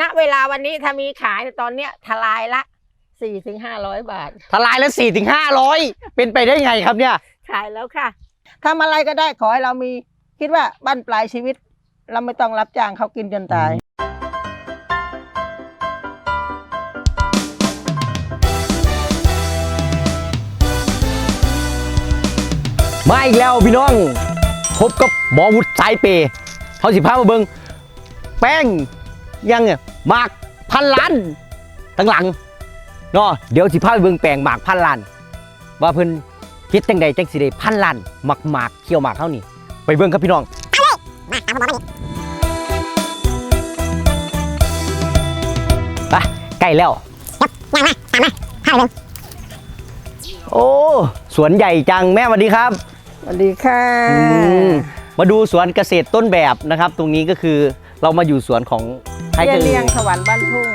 ณเวลาวันนี้ถ้ามีขายตอนเนี้ยทลายละสี่ถึงห้าร้อยบาท ทลายละสี่ถึงห้าร้อยเป็นไปได้ไงครับเนี่ย ขายแล้วค่ะทำอะไรก็ได้ขอให้เรามีคิดว่าบั้นปลายชีวิต เราไม่ต้องรับจ้างเขากินจนตายมาอีกแล้วพี่น้อง พบกับหมอวุฒิสายเปย์เขาสิพามาเบิงแป้ง ยังเนี่ยหมากพันล้านตั้งหลังเนาะเดี๋ยวสิพาไปเบิงแป้งหมากพันล้าน ว่าเพิ่นคิดจังใดจังสิได้พันล้านหมักหมากเคี่ยวหมากเท่านี้ไปเบิงครับพี่น้องไปใกล้แล้วโอ้สวนใหญ่จังแม่สวัสดีครับสวัสดีค่ะอืมมาดูสวนเกษตรต้นแบบนะครับ ตรงนี้ก็คือ เรามาอยู่สวนของใครเรียกันนเรียงสวรรค์บ้านทุ่ง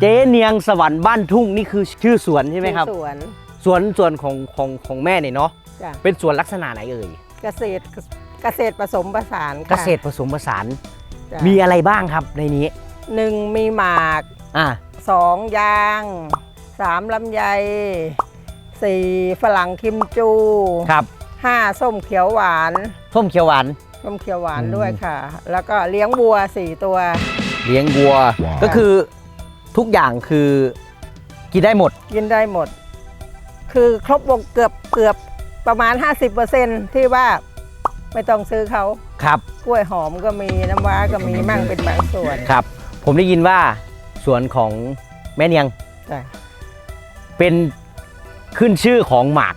เจ๊เนียงสวรรค์บ้านทุ่งนี่คือชื่อสวนใช่ไหมครับ สวนสวนสวนของของของแม่เนี่ยเนาะ จ้ะเป็นสวนลักษณะไหนเอ่ย เกษตรเกษตรผสมผสานเกค่ะษตรผสมผสาน จ้ะมีอะไรบ้างครับในนี้ หนึ่งมีหมาก อ่า สองยางสามลำไยสี่ฝรั่งคิมจูครับห้าส้มเขียวหวาน ส้มเขียวหวาน ส้มเขียวหวานอืม ด้วยค่ะ แล้วก็เลี้ยงวัวสี่ตัว เลี้ยงวัว ก็คือทุกอย่างคือกินได้หมด กินได้หมด คือครบวงเกือบเกือบประมาณ 50%ที่ว่าไม่ต้องซื้อเขาครับ กล้วยหอมก็มีน้ำว้าก็มีมั่งเป็นบางส่วน ครับ ผมได้ยินว่าส วนของแม่เนียงจ้ะเป็นขึ้นชื่อของหมาก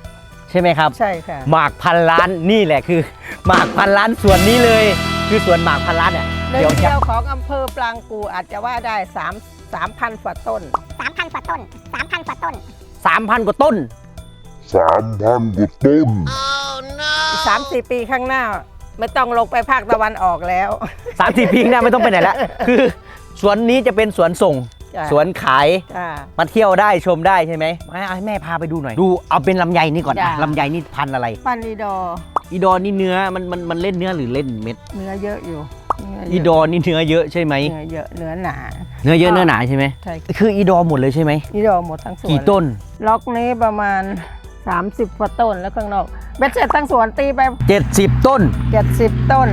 ใช่ไหมครับ ใช่ค่ะ หมากพันล้านนี่แหละคือ หมากพันล้านสวนนี้เลย คือสวนหมากพันล้านเนี่ยหนึ่เดี๋ยวงจะเดียวของอำเภอปรางกูอาจจะว่าได้3 3,000กว่าต้นสามพันกว่าต้นสามพันกว่าต้นสามพันกว่าต้นสามพันกว่าต้น3-4ปีข้างหน้า ไม่ต้องลงไปภาคตะวันออกแล้วสามสี่ปีข้างหน้าไม่ต้องไปไหนแล้วคือ สวนนี้จะเป็นสวนส่ง จ้ะสวนขาย จ้ะ มาเที่ยวได้ชมได้ใช่ไหมมาให้แม่พาไปดูหน่อย ดูเอาเป็นลำไยนี่ก่อนจ้ะ นะลำไยนี่พันธุ์อะไร ปันอีดอร์อีดอนี่เนื้อมันมันมันเล่นเนื้อหรือเล่นเม็ด เนื้อเยอะอยู่เนื้ออีเยดอะอนี่เนื้อเยอะใช่ไหม เนื้อเยอะเนื้อหนาเนื้อเยอะเนื้อหนาใช่ไหม ใช่คืออีดอหมดเลยใช่ไหม อีดอร์หมดทั้งสวนกี่ต้น ล็อกนี้ประมาณ 30กว่าต้นแล้วข้างนอกเบ็ดเสร็จทั้งสวนตีไป70 ต้น 70 ต้น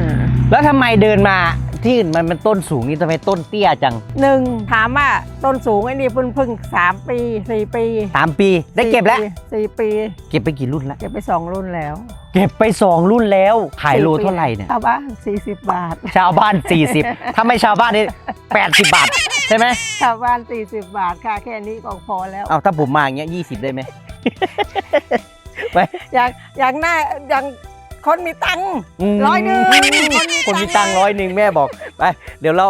แล้วทำไมเดินมา ที่อื่นมันเป็นต้นสูงนี่ทำไมต้นเตี้ยจังหนึ่งถามว่าต้นสูงไอ้นี่เพิ่งเพิ่งสามปีสี่ปีสามปีได้เก็บแล้วสี่ปี เก็บไปกี่รุ่นแล้วเก็บไปสองรุ่นแล้ว เก็บไป2รุ่นแล้วขายโลเท่าไหร่เนี่ยชาวบ้านสี่สิบบาท ชาวบ้าน40ถ้าไม่ชาวบ้านนี่80บาทใช่ไหมชาวบ้านสี่สิบบาทค่ะแค่นี้ก็พอแล้วเอาถ้าผมมาอย่างเงี้ย20ได้ไหมไปอยากอยากหน้าอย่าง คนมีตังค์มร้อยหนึ่งคนมีตังค์ร้อยหนึ่งแม่บอกไปเดี๋ยวเรา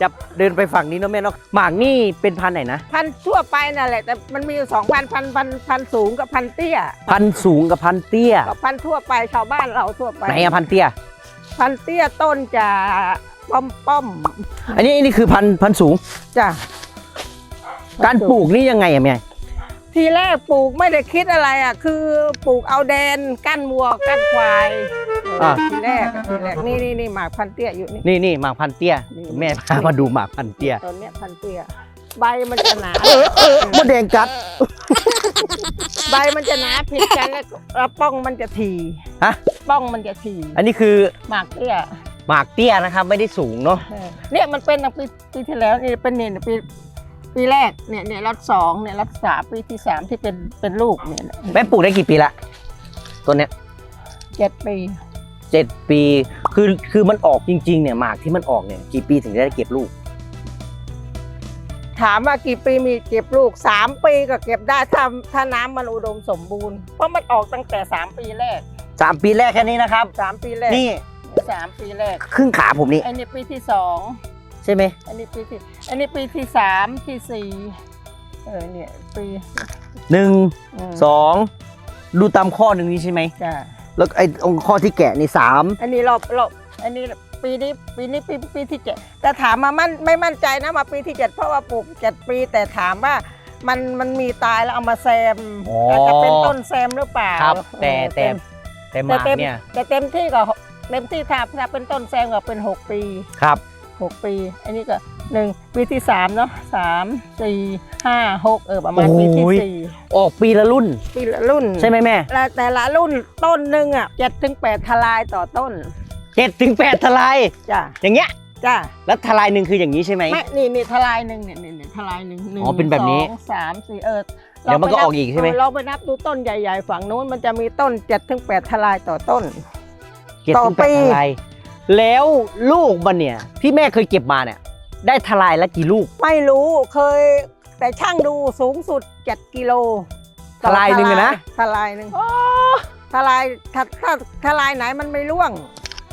จะเดินไปฝั่งนี้เนาะแม่เนาะหมากนี่เป็นพันธุ์ไหนนะพันธุ์ทั่วไปนั่นแหละ แต่มันมีอยู่สองพันพันพันพันสูงกับพันเตี้ยพันธุ์สูงกับพันธุ์เตี้ยกับพันธุ์ทั่วไปชาวบ้านเราทั่วไปไหนอะพันธุ์เตี้ย พันเตี้ยต้นจะป้อมป้อมอันนี้อันนี้คือพันธุ์พันธุ์สูง ๆจ้ะการปลูกนี่ยังไงอะแม่ ทีแรกปลูกไม่ได้คิดอะไรอะ คือปลูกเอาแดนกั้นวัวกั้นควายเออทีแรกอะทีแรกนี่นี่นี่หมากพันเตี้ยอยู่นี่ นี่นี่หมากพันธุ์เตี้ยนี่แม่พามาดูหมากพันธุ์เตี้ยต้นเนี้ยพันเตี้ย ใบมันจะหนา มดแดงกัดใบมันจะหนาผิดกันแล้วแล้วป้องมันจะทีฮะป้องมันจะทีอันนี้คือหมากเตี้ยหมากเตี้ยนะครับ ไม่ได้สูงเนาะ เออเนี่ยมันเป็นตั้งปีปีที่แล้วนี่เป็นเนี่ยปี ปีแรกเนี่ยเนี่ยรัดสองเนี่ยรัดสามปีที่สามที่เป็นเป็นลูกเนี่ยแม่ปลูกได้กี่ปีละตัวเนี้ยเจ็ดปีเจ็ดปี คือคือมันออกจริงๆเนี่ยหมากที่มันออกเนี่ยกี่ปีถึงจะได้เก็บลูก ถามว่ากี่ปีมีเก็บลูกสามปีก็เก็บได้ถ้าถ้าน้ำมันอุดมสมบูรณ์เพราะมันออกตั้งแต่สามปีแรกสามปีแรกแค่นี้นะครับสามปีแรกนี่สามปีแรกครึ่งขาผมนี่อันนี้ปีที่สอง ใช่ไหมอันนี้ปีที่อันนี้ปีที่สามที่สี่เออเนี่ยปีหนึ่งมสองดูตามข้อหนึ่งนี้ใช่ไหมจ้ะแล้วไอ้ตรงข้อที่แกะนี่สามอันนี้รอบรอบอันนี้ปีนี้ปีนี้ปีปีที่เจ็ดแต่ถามมามั่นไม่มั่นใจนะมาปีที่เจ็ดเพราะว่าปลูกเจ็ดปี แต่ถามว่ามันมันมีตายแล้วเอามาแซมอ๋ออาจจะเป็นต้นแซมหรือเปล่าครับ แต่เออแต่แต่หแต่มากเต็มเนี่ยแต่เต็มที่ก็เต็มที่ถ้าถ้าเป็นต้นแซมก็เป็น 6 ปี ครับ 6 ปี อันนี้ก็หนึ่งปีที่ 3 เนาะสามสี่ห้าหกเออประมาณปีที่โอ้ยสี่ออกปีละรุ่นปีละรุ่นใช่ไหมแม่แล้วแต่ละรุ่นต้นหนึ่งอะเจ็ดถึงแปดทลายต่อต้นเจ็ดถึงแปดทลาย จ้ะอย่างเงี้ย จ้ะแล้วทลายหนึ่งคืออย่างนี้ใช่ไหม ไม่นี่นี่ทลายหนึ่งเนี่ยนี่นี่ทลายหนึ่งหนึ่งอ๋อเป็นแบบนี้สองสามสี่เออเดี๋ยวมันก็ราปออกอีกใช่ไหมเเราไปนับดูต้นใหญ่ๆ ฝั่งนู้นมันจะมีต้นเจ็ดถึงแปดทลายต่อต้น เจ็ดต่อถึงแปปีดทลาย แล้วลูกมันเนี่ยที่แม่เคยเก็บมาเนี่ย ได้ทลายละกี่ลูก ไม่รู้เคยแต่ช่างดูสูงสุดเจ็ดกิโลทลายหนึ่งอะนะ ทลายหนึ่งทลายถ้าถ้าทลายไหนมันไม่ร่วง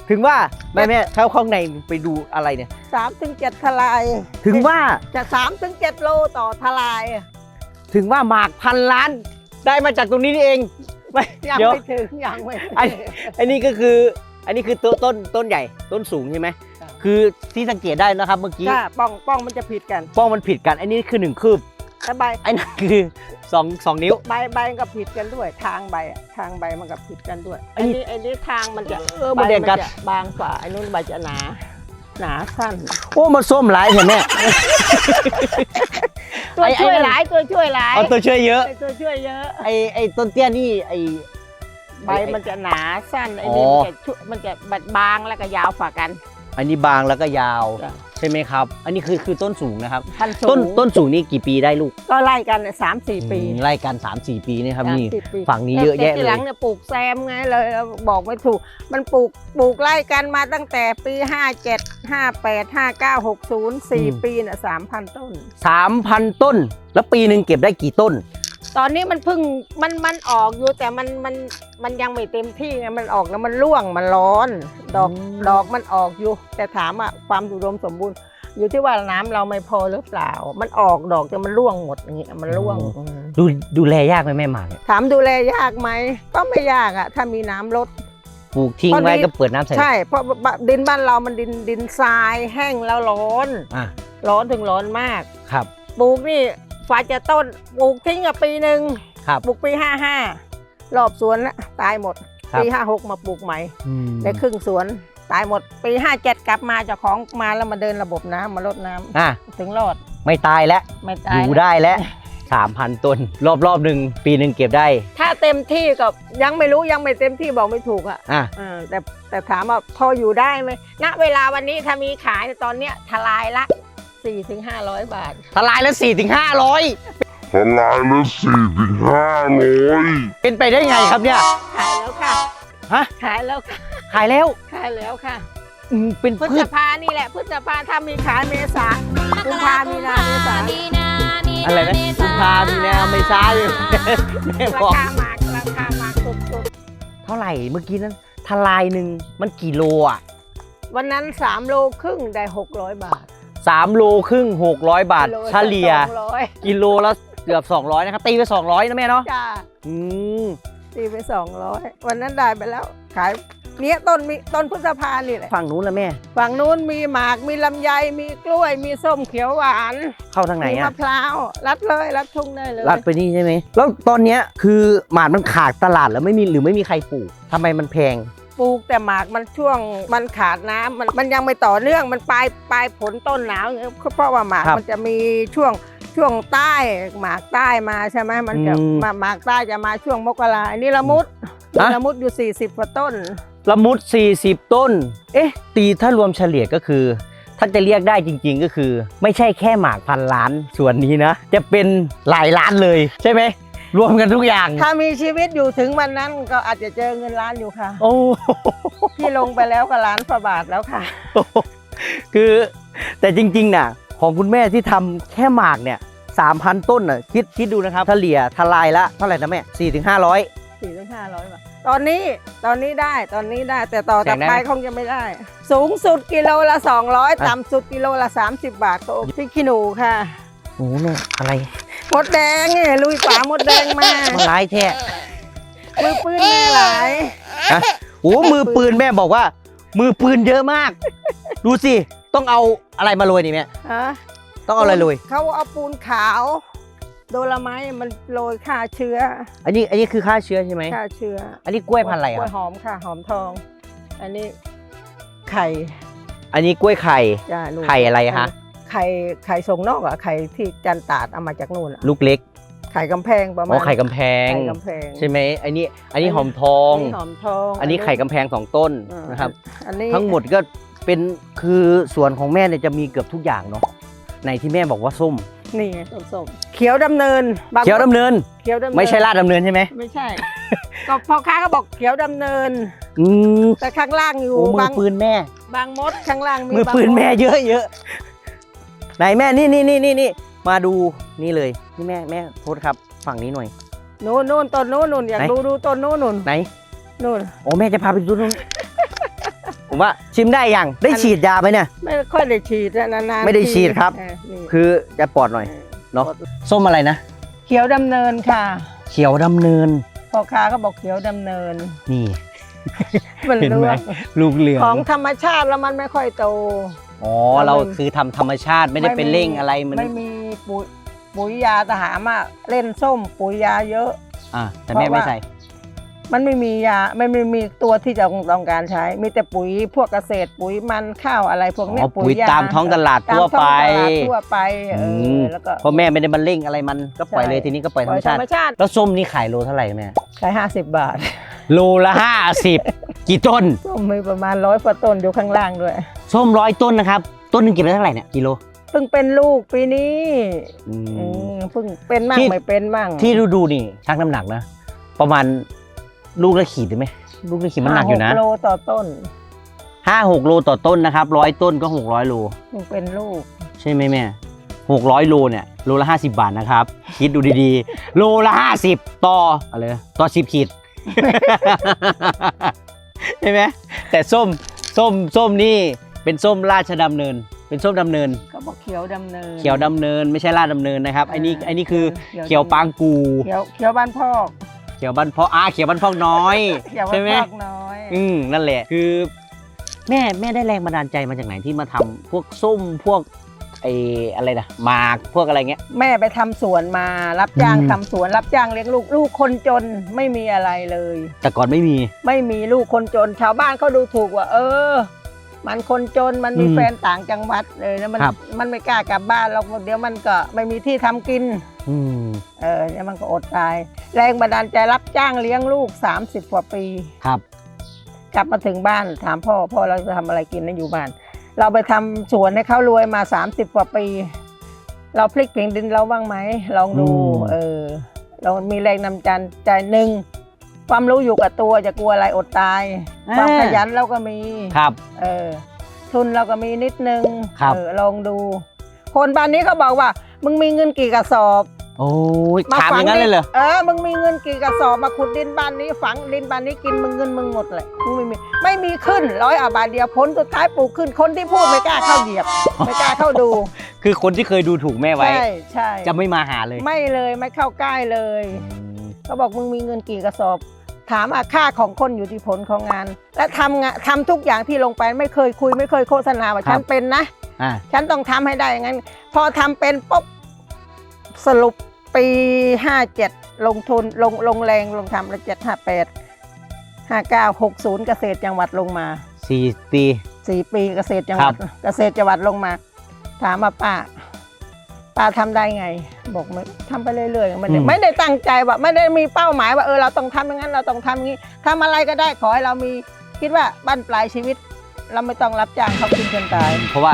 ถึงว่าแม่แม่เข้าข้างในไปดูอะไรเนี่ยสามถึงเจ็ดทลาย ถึงว่าจะสามถึงเจ็ดโลต่อทลาย ถึงว่าหมากพันล้านได้มาจากตรงนี้นี่เองไม่ยังเดี๋ยวไม่ถึงยังไม่ถึงไอ้อันนี้ก็คือ อันนี้คือต้นต้นต้นใหญ่ต้นสูงใช่ไหมครับ คือที่สังเกตได้นะครับเมื่อกี้ถ้าป้องป้องมันจะผิดกันป้องมันผิดกันอันนี้คือหนึ่งคืบแต่ใบไอ้นั่นคือสองสองนิ้ว ใบใบมันก็ผิดกันด้วย ทางใบอะทางใบมันก็ผิดกันด้วยไอ้อันนี่นี้ไอ้นี้ทางมันจะเออมันเดียวกัน ใบจะบางกว่าไอ้นู้นใบจะหนา หนาสั้น โอ้มาส้มหลายเห็นไหม ตัวไอ้ไอ้ช่วยนั่น หลายตัวช่วยหลายเอาตัวช่วยเยอะไอ้ตัวช่วยเยอะ ไอ้ไอ้ต้นเตี้ยนี่ไอ้ ใบมันจะหนาสั้นไอ้นี่อ๋อมันจะชุมันจะบางแล้วก็ยาวฝ่ากัน อันนี้บางแล้วก็ยาว จ้ะ ใช่ไหมครับ อันนี้คือคือต้นสูงนะครับ พันสูต้นงต้นสูงนี่กี่ปีได้ลูกก็ไล่กันสามสี่ปีอืมไล่กัน 3 4 ปีนี่ครับนี่สามสิบปีฝั่งนี้เยอะแยะแต่ทีเลหลัย งเนี่ยปลูกแซมไงเลยเราบอกไม่ถูก มันปลูกปลูกไล่กันมาตั้งแต่ปี 57 58 59 60 4ปีน่ะ3,000 ต้น 3,000 ต้น แล้วปีหนึ่งเก็บได้กี่ต้น ตอนนี้มันเพิ่งมันมันออกอยู่แต่มันมันมันยังไม่เต็มที่ไงมันออกแล้วมันร่วงมันร้อน ดอกอืมดอกมันออกอยู่ แต่ถามอะความอุดมสมบูรณ์ อยู่ที่ว่าน้ำเราไม่พอหรือเปล่า มันออกดอกแต่มันร่วงหมดอย่างเงี้ยมันร่วงอืมดูดูแลยากไหมแม่หมากเนี่ยถามดูแลยากไหมก็ไม่ยากอะถ้ามีน้ำลดปลูกทิ้งพอดีไว้ก็เปิดน้ำใส่ใช่เพราะบดินบ้านเรามันดินดินทรายแห้งแล้วร้อนอะร้อนถึงร้อนมากครับปลูกนี่ ฝ่าจะต้นปลูกทิ้งกับปีหนึ่งครับปลูกปีห้าห้ารอบสวนละตายหมดครับปีห้าหกมาปลูกใหม่อืมได้ครึ่งสวนตายหมดปีห้าเจ็ดกลับมาเจ้าของมาแล้วมาเดินระบบน้ำมาลดน้ำอะถึงรอดไม่ตายแล้วไม่อตายยู่ได้แล้ว3,000ต้น รอบรอบหนึ่งปีหนึ่งเก็บได้ ถ้าเต็มที่ก็ยังไม่รู้ยังไม่เต็มที่บอกไม่ถูกอะอะเออแต่แต่ถามว่าพออยู่ได้ไหมณเวลาวันนี้ถ้ามีขายตอนเนี้ยทลายละ 4ี่ถึงห้าร้อยบาททลายแล้ว4ถึง500ทลายละสี่ถึงห้าร้อยเป็นไปได้ไงครับเนี่ย ขายแล้วค่ะ ฮะ ขายแล้วค่ะ ขายแล้วขายแล้วค่ะ อืมเป็นพฤพืษช ภานี่แหละพฤษภาถ้ามีขายเมษากุมภามีนาเมษาอะไรนะกุมภามีนาไม่ใช่แม่ราบอก คาหมากราคาหมากสุดเท่าไหร่เมื่อกี้นั้นทลายหนึ่งมันกี่โลอะ ๆวันนั้น 3 โลครึ่งได้ 600 บาท 3 โลครึ่ง 600 บาทกิโลเฉลี่ยสองร้อยกิโลละเกือบ 200 นะครับ ตีไป 200 นะแม่เนาะจ้าอืมตีไป 200 วันนั้นได้ไปแล้ว ขายเนี้ยต้นมีต้นพฤษภานี่แหละฝั่งนู้นละแม่ ฝั่งนู้นมีหมากมีลำไยมีกล้วยมีส้มเขียวหวาน เข้าทางไหนมีอะมะพร้าวรัดเลยรัดทุ่งได้เลยลัดไปนี่ใช่ไหมแล้วตอนเนี้ยคือหมากมันขาดตลาดแล้วไม่มีหรือไม่มีใครปลูกทำไมมันแพง ปลูกแต่หมากมันช่วงมันขาดน้ำมันมันยังไม่ต่อเนื่องมันปลายปลายผลต้นหนาวอย่างเงี้ยเพราะว่าหมากครับมันจะมีช่วงช่วงใต้หมากใต้มาใช่ไหมมันจะอืม มาหมากใต้จะมาช่วงมกราอันนี้ละมุดฮะละมุดอยู่ 40กว่าต้น ละมุด 40 ต้น เอ๊ะ ตีถ้ารวมเฉลี่ยก็คือ ถ้าจะเรียกได้จริง ๆ ก็คือ ไม่ใช่แค่หมากพันล้านส่วนนี้นะ จะเป็นหลายล้านเลยใช่ไหม รวมกันทุกอย่าง ถ้ามีชีวิตอยู่ถึงวันนั้นก็อาจจะเจอเงินล้านอยู่ค่ะ โอ้พี่ลงไปแล้วก็ล้านกว่าบาทแล้วค่ะ คือแต่จริงๆน่ะ ของคุณแม่ที่ทำแค่หมากเนี่ย3,000ต้นน่ะคิดคิดดูนะครับเฉลี่ยทลายละเท่าไหร่นะแม่4ถึง500สี่ถึงห้าร้อยบาทตอนนี้ตอนนี้ได้ตอนนี้ได้แต่ต่อแข่ต่องได้ไหมไปคงจะไม่ได้ สูงสุดกิโลละ200อะต่ำสุดกิโลละ30บาทก็โอเคพริกขี้หนูค่ะโอ้โหแม่อะไร มดแดงเนี่ยลุยป่ามดแดงมามันร้ายแท้มือปืนแม่หลายฮะโอ้มือปืนแม่บอกว่า มือปืนเยอะมาก ดูสิ ต้องเอาอะไรมาโรยนี่แม่ ฮะต้องเอาอะไรโรย เขาเอาปูนขาว โดลไม้มันโรยฆ่าเชื้ออันนี้ อันนี้คือฆ่าเชื้อใช่ไหม ฆ่าเชื้ออันนี้กล้วยพันธุ์อะไรกล้อะวยหอมค่ะ หอมทอง อันนี้ไข่อันนี้กล้วยไข่ จ้าลูกไข่อะไรคะ ไข่ไข่ส่งนอกอะไข่ที่จันตาดเอามาจากนู่นอะลูกเล็กไข่กำแพงประมาอ๋ณอไข่กำแพง ไข่กำแพง ใช่ไหมอันนี้อันนี้หอมทองนนี้หอมทองอันนี้ไข่กำแพงสองต้นอ่านะครับ อันนี้ทั้งหมดก็เป็นคือสวนของแม่เนี่ยจะมีเกือบทุกอย่างเนาะในที่แม่บอกว่าส้ม นี่ไงส้มๆเขียวดำเนินบางเขียวดำเนิน เขียวดำเนินไม่ใช่ลาดดำเนินใช่ไหมไม่ใช่ ก็พ่อค้าก็บอกเขียวดำเนิน อืมแต่ข้างล่างอยู่โอ้มือบางปืนแม่ บางมดข้างล่างมีมือบางปืนดแม่เยอะเยอะ ไหนแม่นี่นี่นี่นี่นี่มาดูนี่เลยนี่แม่แม่โทษครับฝั่งนี้หน่อยนู่นนู่นต้นนู่นนู่นอยากไหนดูดูต้นนู่นนู่นไหนนู่นโอ้แม่จะพาไปดูตรงนู้นผมว่าชิมได้ยังได้อันฉีดยาไหมเนี่ยไม่ค่อยได้ฉีดนะนานๆไม่ได้ฉีดครับเออนี่คือจะปลอดหน่อยเนาะส้มอะไรนะ เขียวดำเนินค่ะ เขียวดำเนินพ่อค้าก็บอกเขียวดำเนินนี่มันเห็นเลืไหมอกลูกเหลืองของธรรมชาติแล้วมันไม่ค่อยโต อ๋อแล้วเรามันคือทำธรรมชาติไม่ได้เป็นเร่งอะไรมันไม่มีปุ๋ยปุ๋ยยาทหารอะเล่นส้มปุ๋ยยาเยอะ อ่าแต่แม่เพราะว่าไม่ใส่ มันไม่มียาไม่ไม่มีตัวที่จะต้องการใช้ มีแต่ปุ๋ยพวกเกษตรปุ๋ยมันข้าวอะไรพวกอ๋เนี้อยปุ๋ยยตามท้องตลาดตามทั่วท้องไปตลาดทั่วไปเออือม แล้วก็เพราะแม่ไม่ได้มาเร่งอะไรมันก็ปล่อยใช่เลยทีนี้ก็ปล่อยธรปล่รอมยธรชาติรมชาติแล้วส้มนี่ขายโลเท่าไหร่แม่ ขายห้าสิบบาท โลละห้าสิบ กี่ต้นส้มมีประมาณร้อยกว่าต้นอยู่ข้างล่างด้วย ส้มร้อยต้นนะครับ ต้นหนึงเก็บได้เท่าไหร่เนี่ยกิโลเพิ่งเป็นลูกปีนี้อืม อืมเพิ่งเป็นมั่งที่ ไม่เป็นมั่งที่ดูดูๆนี่ชั่งน้ำหนักนะ ประมาณลูกละขีดได้ไหมลูกละขีดมันหนักอยู่นะห้าโลต่อต้นห้าหกโลต่อต้นนะครับร้อยต้นก็หกร้อยโล เพิ่งเป็นลูก ใช่ไหมแม่หกร้อยโลเนี่ยโลละห้าสิบาทนะครับ คิดดูดีๆ โลละห้าสิบต่ออะไรนะต่อสิบขีด ใช่ไหมแต่ส้มส้มส้มนี่เป็นส้มราชดำเนิน เป็นส้มดำเนิน ก็บอกเขียวดำเนิน เขียวดำเนินไม่ใช่ลาดดำเนินนะครับไอ้นี่อ่าไอ้นี่คือเขียวเขียวปางกูเขียวเขียวบ้านพอกเขียวบ้านพ่ออาเขียวบ้านพ่อน้อยเขียวบ้าใช่นไหมพอกน้อยอืมนั่นแหละคือ แม่แม่ได้แรงบันดาลใจมาจากไหนที่มาทำพวกส้มพวก ไอ้อะไรนะหมากพวกอะไรเงี้ย แม่ไปทำสวนมารับจ้างอืม ทำสวนรับจ้างเลี้ยงลูกลูกคนจนไม่มีอะไรเลย แต่ก่อนไม่มี ไม่มีลูกคนจนชาวบ้านเขาดูถูกว่า เออ มันคนจนมันมีอืมแฟนต่างจังหวัดเลยแล้วมันครับ มันไม่กล้ากลับบ้านเราเดี๋ยวมันก็ไม่มีที่ทำกิน อืมเออเดี๋ยวมันก็อดตาย แรงบันดาลใจรับจ้างเลี้ยงลูก 30กว่าปี ครับ กลับมาถึงบ้านถามพ่อพ่อเราจะทำอะไรกินนะอยู่บ้าน เราไปทำสวนให้เขารวยมา 30 กว่าปี เราพลิกเพียงดินเราบ้างไหมลองดูอืมเออเรามีแรงนำจันใจหนึ่งความรู้อยู่กับตัวจะกลัวอะไรอดตาย ความขยันเราก็มีครับเออทุนเราก็มีนิดนึงครับเออลองดู คนบ้านนี้เขาบอกว่า มึงมีเงินกี่กระสอบ โอ้ยมาถามอย่างนั้นดิเลยเหรอ เออ มึงมีเงินกี่กระสอบมาขุดดินบ้านนี้ฝังดินบ้านนี้กินมึงเงินมึงหมดเลยมึงไม่มีไม่มีขึ้นร้อยอาบาทเดียวผลสุดท้ายปลูกขึ้นคนที่พูดไม่กล้าเข้าเหยียบ ไม่กล้าเข้าดู คือคนที่เคยดูถูกแม่ไว้ ใช่ใช่จะไม่มาหาเลย ไม่เลยไม่เข้าใกล้เลยอืมเขาบอกมึงมีเงินกี่กระสอบ ถามอาค่าของคนอยู่ที่ผลของงาน และทำงานทำทุกอย่างที่ลงไปไม่เคยคุยไม่เคยโฆษณาว่าฉันเป็นนะอ่าฉันต้องทำให้ได้อย่างนั้น พอทำเป็นปุ๊บสรุป ปีห้าเจ็ดลงทุนลงลงแรงลงทำละเจ็ดห้าแปดห้าเก้าหกศูนย์เกษตรจังหวัดลงมาสี่ปี สี่ปีเกษตรจังหวัดเกษตรจังหวัดลงมา ถามมาป้าป้าทำได้ไง บอกไม่ทำไปเรื่อยๆไม่ได้อืมไม่ได้ตั้งใจว่าไม่ได้มีเป้าหมายว่าเออเราต้องทำอย่างนั้นเราต้องทำอย่างนี้ทำอะไรก็ได้ขอให้เรามีคิดว่าบ้านปลายชีวิต เราไม่ต้องรับจ้างเขากินจนตาย เพราะว่า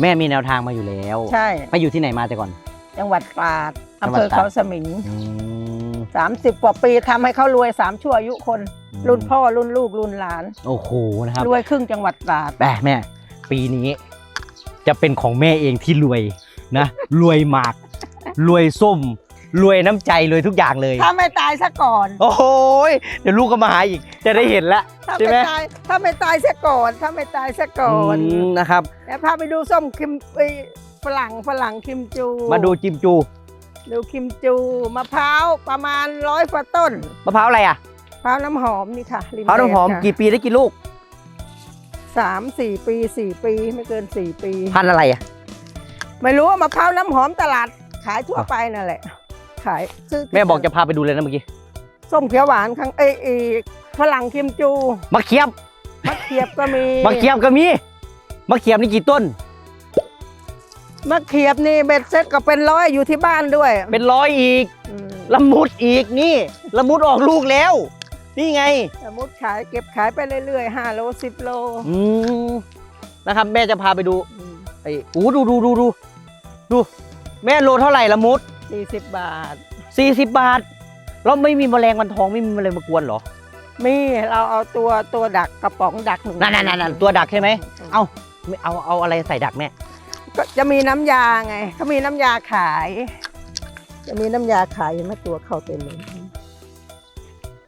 แม่มีแนวทางมาอยู่แล้ว ใช่ไปอยู่ที่ไหนมาแต่ก่อน จังหวัดตราดจั อำงหวัเภดอตราดเขาสมิงอืม30กว่าปีทำให้เขารวยสามชั่วอายุคน รุ่นพ่อรุ่นลูกรุ่นหลาน โอ้โหนะครับรวยครึ่งจังหวัดตราดแม่แม่ ปีนี้ จะเป็นของแม่เองที่รวยนะรวยหมากรวยส้มรวยน้ำใจรวยทุกอย่างเลยถ้าไม่ตายซะก่อน โอ้โหยเดี๋ยวลูกก็มาหาอีก จะได้เห็นละถ้าใช่ไม่ไหมตายถ้าไม่ตายซะก่อน ถ้าไม่ตายซะก่อนอืมนะครับแล้วพาไปดูส้มคิมไอ้ฝรั่งฝรั่งคิมจู มาดูจิมจู ดูคิมจูมะพร้าวประมาณร้อยกว่าต้นมะพร้าวอะไรอะมะพร้าวน้ำหอมนี่ค่ะริมะพร้าวน้ำหอมแดงค่ะกี่ปีได้กี่ลูก สามสี่ปีสี่ปีไม่เกินสี่ปี พันธุ์อะไรอะ ไม่รู้ว่ามะพร้าวน้ำหอมตลาดขายทั่วไปนั่นแหละ ขายซื้อที่แม่บอกจะพาไปดูเลยนะเมื่อกี้ ส้มเขียวหวานข้างเอยเอยฝรั่งคิมจูมะเขียบ มะเขียบก็มีมะเขียบก็มี มะเขียบนี่กี่ต้น มะเขียบนี่เบ็ดเซ็ตก็เป็นร้อยอยู่ที่บ้านด้วยเป็นร้อยอีกอืมละมุดอีกนี่ละมุดออกลูกแล้ว นี่ไง สมมติขายเก็บขายไปเรื่อยๆห้าโลสิบโลอืมนะครับ แม่จะพาไปดูอืมไอ้โอ้ดูดูดูดูดู แม่โลเท่าไหร่ละมุดสี่สิบบาท 40 บาท แล้วไม่มีแมลงวันทองไม่มีแมลงมากวนเหรอ มีเราเอาตัวตัวดักกระป๋องดักหนึ่งนั่นนั่นนั่นตัวดักใช่ไหม เอาไม่เอาเอาอะไรใส่ดักแม่ ก็จะมีน้ำยาไงเขามีน้ำยาขาย จะมีน้ำยาขายเห็นไหมตัวเข้าเต็มเลย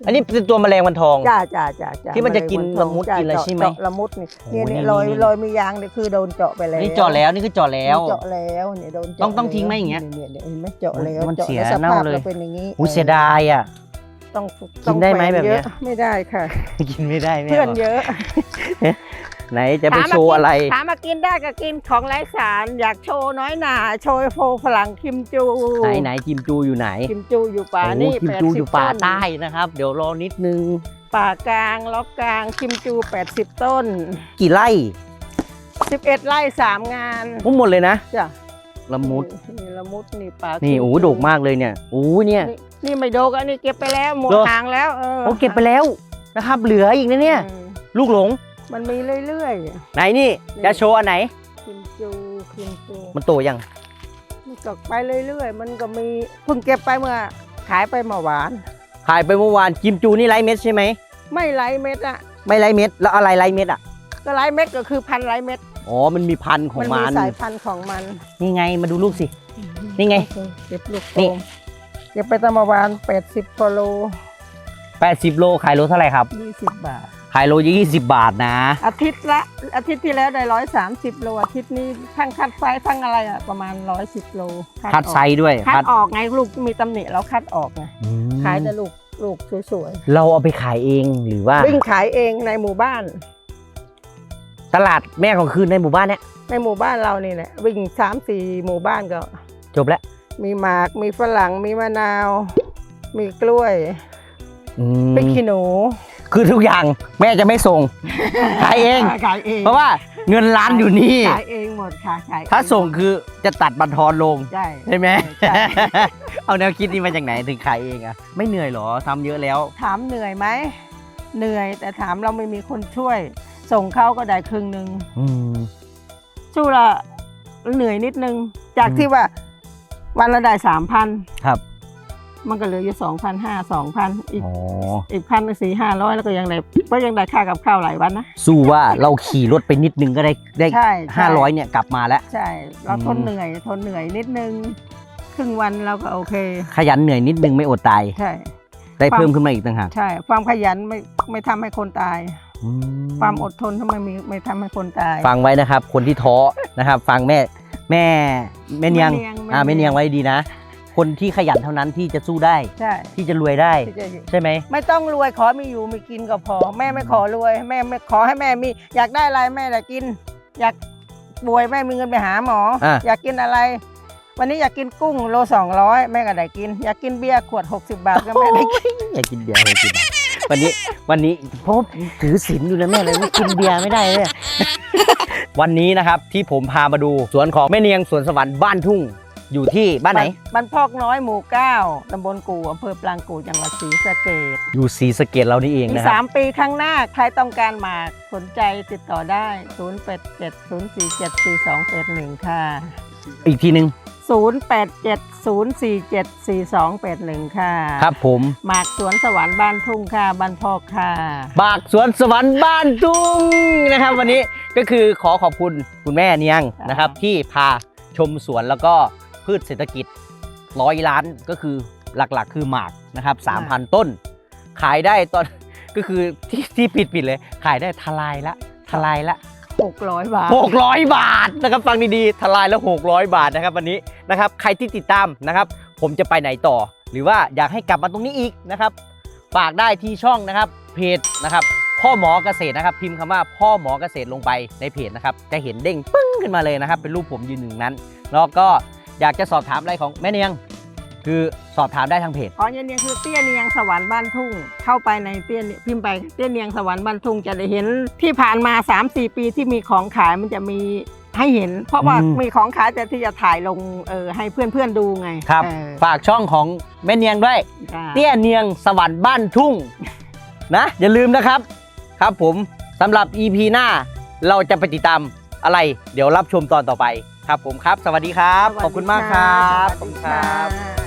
อันนี้เป็นตัวแมลงวันทอง จ้าจ้าจ้าจ้าที่มันจะกินแงวัละมุดจ้ากินอะไรเจาใช่ไหมเจาะละมุดนี่โอ้เนี่ยโหเนี่ยนี่รอยนี่รอยมียางนี่คือโดนเจาะไปแล้วนี่เจาะแล้วนี่คือเจาะแล้วเจาะแล้วเนี่ยโดนเจาะต้องต้องแล้วทิ้งไหมอย่างเงี้ยเนี่ยเนี่ยเห็นไหมเจาะแล้วมันเจาะเสียแล้วสเน่าภาพเลยเราเป็นอย่างนี้อุ้ยเสียดายอะ ต้องกินได้ไหมแบบเนี้ยต้องแขวนอะไม่ได้ค่ะ กินไม่ได้แม่เพื่อนบอกเยอะ ไหนจะไปถามมาโชว์อะไรกินถามมากินได้ก็กินของไร้สารอยากโชว์น้อยหนาโชว์โฟฝรั่งคิมจูไหนไหนจิมจูอยู่ไหนคิมจูอยู่ป่าโอ้นี่จิมแปดจูสิอยู่บป่าต้นใต้นะครับ เดี๋ยวรอนิดนึง ป่ากลางล็อกกลางคิมจู 80 ต้น กี่ไร่11ไร่3งานทั้งหมดเลยนะจ้ะละมุดนี่ละมุดนี่ป่านี่คิมโอ้จูโหโดกมากเลยเนี่ยโอ้โหเนี่ยนี่ นี่ไม่โดกอันนี้เก็บไปแล้วหมดเหรอทางแล้วเออโอ้เก็บไปแล้วนะครับ เหลืออีกนะเนี่ย อืมลูกหลง มันมีเรื่อยไหนนี่จะโชว์อันไหนๆคิมจูคิมจูมันโตยังมันก็ไปเรื่อยๆ มันก็มีเพิ่งเก็บไปเมื่อ ขายไปเมื่อวาน ขายไปเมื่อวานจิมจูนี่ไรเม็ดใช่ไหมไม่ไรเม็ดอะไม่ไรเม็ดแล้วอะไรไรเม็ดอะก็ไรเม็ดก็คือพันไรเม็ดอ๋อมันมีพันธุ์ของมันมัมีนสายพันธุ์ของมันนี่ไงมาดูลูกสิ นี่ไง เก็บลูกนี่โป่ง เก็บไปตั้งเมื่อวาน80กิโล80 โลขายโลเท่าไหร่ครับ 20 บาท ขายโล20 บาทนะ อาทิตย์ละอาทิตย์ที่แล้วได้ร้อยสามสิบโลอาทิตย์นี้ทั้งคัดไซส์ทั้งอะไรอะประมาณร้อยสิบโลคัดไซส์ด้วยคัคัดดออกไงลูกมีตำหนิเราคัดออกไงอืมขายแต่ลูกลูกสวยเราเอาไปขายเองหรือว่าๆวิ่งขายเองในหมู่บ้าน ตลาดแม่ของคืนในหมู่บ้านเนี่ยในหมู่บ้านเรานี่แหละวิ่งสามสี่หมู่บ้านก็ จบแล้ว มีหมาก มีฝรั่ง มีมะนาว มีกล้วยอืมพริกขี้หนูคือทุกอย่างแม่จะไม่ส่ง ขายเอง ขายเองเพราะว่าเงินล้านอยู่นี่ ขายเองหมดค่ะขายเอถ้าส่งคือจะตัดบันทอนลง ใช่ใช่ไหม ใช่ เอาแนวคิดนี้มาจากไหนถึงขายเองอะไม่เหนื่อยเหรอทำเยอะแล้ว ถามเหนื่อยไหม เหนื่อยแต่ถามเราไม่มีคนช่วย ส่งเขาก็ได้ครึ่งหนึ่งอืม สู้ละเหนื่อยนิดนึง จากอืม ที่ว่า วันละได้สามพันครับ มันก็เหลืออยู่สองพันห้าสองพันอีกอ๋ออีกพันสี่ห้าร้อยแล้วก็ยังได้ก็ยังได้ค่ากับข้าวหลายวันนะ สู้ว่าเราขี่รถไปนิดนึงก็ได้ได้ใช่ใช่ห้าร้อยเนี่ยกลับมาแล้ว ใช่ เราทนอืม เหนื่อยทนเหนื่อยนิดนึง ครึ่งวันเราก็โอเค ขยันเหนื่อยนิดนึงไม่อดตาย ใช่ ได้ความเพิ่มขึ้นมาอีกต่างหากใช่ ความขยันไม่ไม่ทำให้คนตาย อืความอดทนทำไมมีไม่ทำให้คนตาย ฟังไว้นะครับ คนที่ท้อนะครับ ฟังแม่ แม่แม่เนียงแม่เนียงอ่าแม่แม่เนีเนียยงงไว้ดีนะ คนที่ขยันเท่านั้นที่จะสู้ได้ใช่ที่จะรวยได้ที่จะใช่ไหมไม่ต้องรวยขอมีอยู่มีกินก็พอ แม่ไม่ขอรวยแม่ไม่ขอให้แม่มี อยากได้อะไรแม่ได้กิน อยากป่วยแม่มีเงินไปหาหมออะอยากกินอะไร วันนี้อยากกินกุ้งโลสองร้อยแม่ก็ได้กิน อยากกินเบียร์ขวด 60 บาทก็แม่ได้กินอยากกินเบียร์อยากกินวันนี้วันนี้เพราะถือศีลอยู่นะแม่เลยไม่กินเบียร์ไม่ได้เลย วันนี้นะครับที่ผมพามาดูสวนของแม่เนียงสวนสวรรค์บ้านทุ่งอยู่ที่บ้านไหน บ้านพอกน้อยหมู่เก้าตำบลกู่อำเภอปรางกู่จังหวัดศรีสะเกษอยู่ศรีสะเกดเรานี่เองมีนะครับ สามปีข้างหน้าใครต้องการหมากสนใจติดต่อได้ 0 8 7 0 4 7 4 2 8 1 ค่ะ อีกทีหนึ่ง0 8 7 0 4 7 4 2 8 1 ค่ะครับ ผมหมากสวนสวรรค์บ้านทุ่งค่ะบ้านพอกค่ะ บากสวนสวรรค์บ้านทุ่งนะครับ วันนี้ ก็คือขอขอบคุณคุณแม่เนียงนะครับ ที่พาชมสวนแล้วก็พืชเศรษฐกิจร้อยล้านก็คือหลักๆ คือหมากนะครับ3,000ต้น ขายได้ตอนก็คือที่ที่ผิดผิดๆเลย ขายได้ทลายละทลายละ600 บาท 600 บาทนะครับฟังดีๆ ทลายแล้ว 600 บาทนะครับวันนี้นะครับใครที่ติดตามนะครับ ผมจะไปไหนต่อ หรือว่าอยากให้กลับมาตรงนี้อีกนะครับฝากได้ที่ช่องนะครับเพจนะครับ พ่อหมอเกษตรนะครับพิมพ์คำว่าพ่อหมอเกษตรลงไปในเพจนะครับจะเห็นเด้งปึ้งขึ้นมาเลยนะครับ เป็นรูปผมยืนหนึ่งนั้น แล้วก็อยากจะสอบถามอะไรของแม่เนียง คือสอบถามได้ทางเพจอ๋อเนียงคือเตี้ยเนียงสวรรค์บ้านทุ่ง เข้าไปในเตี้ยพิมพ์ไปเตี้ยเนียงสวรรค์บ้านทุ่งจะได้เห็นที่ผ่านมา 3-4 ปีที่มีของขายมันจะมีให้เห็น เพราะว่าอืมมีของขายแต่ที่จะถ่ายลงเออให้เพื่อนๆดูไงครับเออฝากช่องของแม่เนียงด้วยจ้าเตี้ยเนียงสวรรค์บ้านทุ่งนะอย่าลืมนะครับ ครับผมสำหรับ EP หน้าเราจะไปติดตามอะไร เดี๋ยวรับชมตอนต่อไปครับผมครับ สวัสดีครับ ขอบคุณมากครับสวัสดีค่ะ